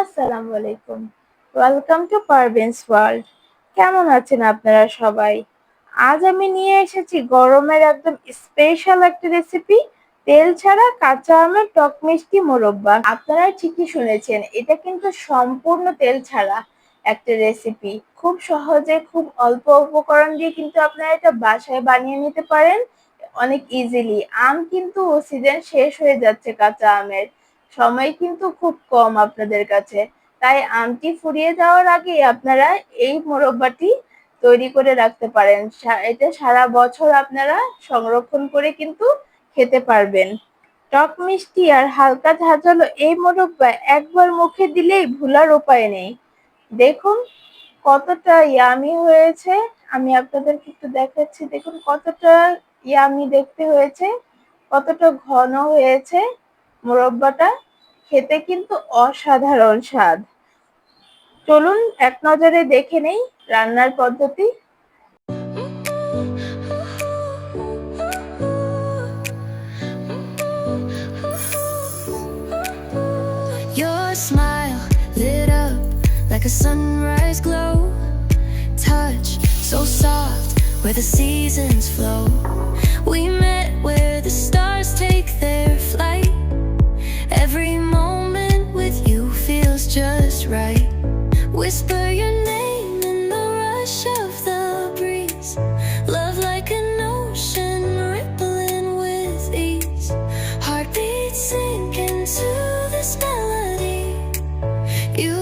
আসসালামু আলাইকুম welcome to Parveen's world কেমন আছেন আপনারা সবাই? আজ আমি নিয়ে এসেছি গরমের একদম স্পেশাল একটা রেসিপি তেল ছাড়া কাঁচা আমের টক মিষ্টি মোরব্বা। আপনারা ঠিকই শুনেছেন, এটা কিন্তু সম্পূর্ণ তেল ছাড়া একটা রেসিপি খুব সহজে, খুব অল্প উপকরণ দিয়ে কিন্তু আপনারা এটা বাসায় বানিয়ে নিতে পারেন। অনেক ইজিলি আম কিন্তু সিজন শেষ হয়ে যাচ্ছে কাঁচা আমের। সময় কিন্তু খুব কম আপনাদের কাছে। তাই আমটি ফুরিয়ে যাওয়ার আগে আপনারা এই মোরব্বাটি তৈরি করে রাখতে পারেন। এটা সারা বছর আপনারা সংরক্ষণ করে কিন্তু খেতে পারবেন। টক মিষ্টি আর হালকা ঝাঁঝালো এই মোরব্বা একবার মুখে দিলেই ভুলার উপায় নেই। দেখুন কতটা ইয়ামি হয়েছে। আমি আপনাদেরকে একটু দেখাচ্ছি। দেখুন কতটা ইয়ামি দেখতে হয়েছে, কতটা ঘন হয়েছে। মুরব্বাটা খেতে কিন্তু অসাধারণ স্বাদ। চলুন এক নজরে দেখে নেই রান্নার পদ্ধতি। Where the seasons flow, we met. Whisper your name in the rush of the breeze. Love like an ocean rippling with ease. Heartbeats sink into this melody. You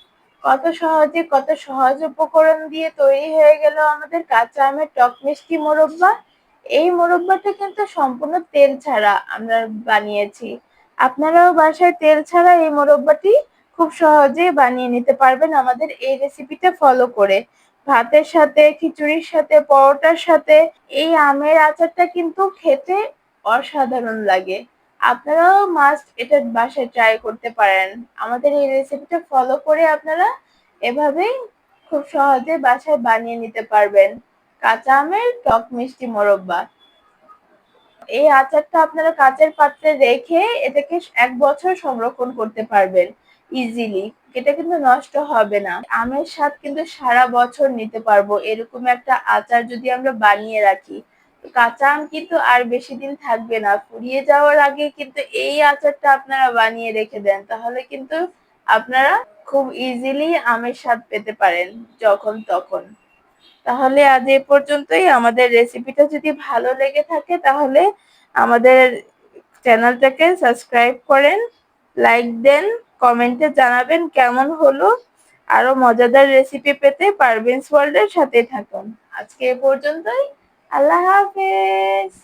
কত সহজে, কত সহজ উপকরণ দিয়ে তৈরি হয়ে গেল আমাদের কাঁচা আমের টক মিষ্টি মোরব্বা। এই মোরব্বাটা কিন্তু সম্পূর্ণ তেল ছাড়া আমরা বানিয়েছি। আপনারাও বাসায় তেল ছাড়া এই মোরব্বাটি খুব সহজে বানিয়ে নিতে পারবেন আমাদের এই রেসিপিটা ফলো করে। ভাতের সাথে, খিচুড়ির সাথে, পরোটার সাথে এই আমের আচারটা কিন্তু খেতে অসাধারণ লাগে। আপনারাও মাস্ট এটা বাসায় ট্রাই করতে পারেন। আমাদের এই রেসিপিটা ফলো করে আপনারা এভাবেই খুব সহজে বাসায় বানিয়ে নিতে পারবেন। কাঁচা আমের, টক মিষ্টি, মোরব্বা। এই আচারটা আপনারা কাঁচের পাত্রে রেখে এটাকে এক বছর সংরক্ষণ করতে পারবেন ইজিলি এটা কিন্তু নষ্ট হবে না। আমের স্বাদ কিন্তু সারা বছর নিতে পারব। এরকম একটা আচার যদি আমরা বানিয়ে রাখি কাঁচা আম কিন্তু আর বেশি দিন থাকবে না। ফুরিয়ে যাওয়ার আগে কিন্তু এই আচারটা আপনারা বানিয়ে রেখে দেন, তাহলে কিন্তু আপনারা খুব ইজিলি আমের স্বাদ পেতে পারেন যখন তখন। তাহলে আজ এ পর্যন্তই। আমাদের রেসিপিটা যদি ভালো লেগে থাকে তাহলে আমাদের চ্যানেলটাকে সাবস্ক্রাইব করেন লাইক দেন কমেন্টে জানাবেন কেমন হলো। আরও মজাদার রেসিপি পেতে পারভিনস ওয়ার্ল্ডের সাথে থাকুন। আজকে এ পর্যন্তই। আল্লাহ হাফেজ।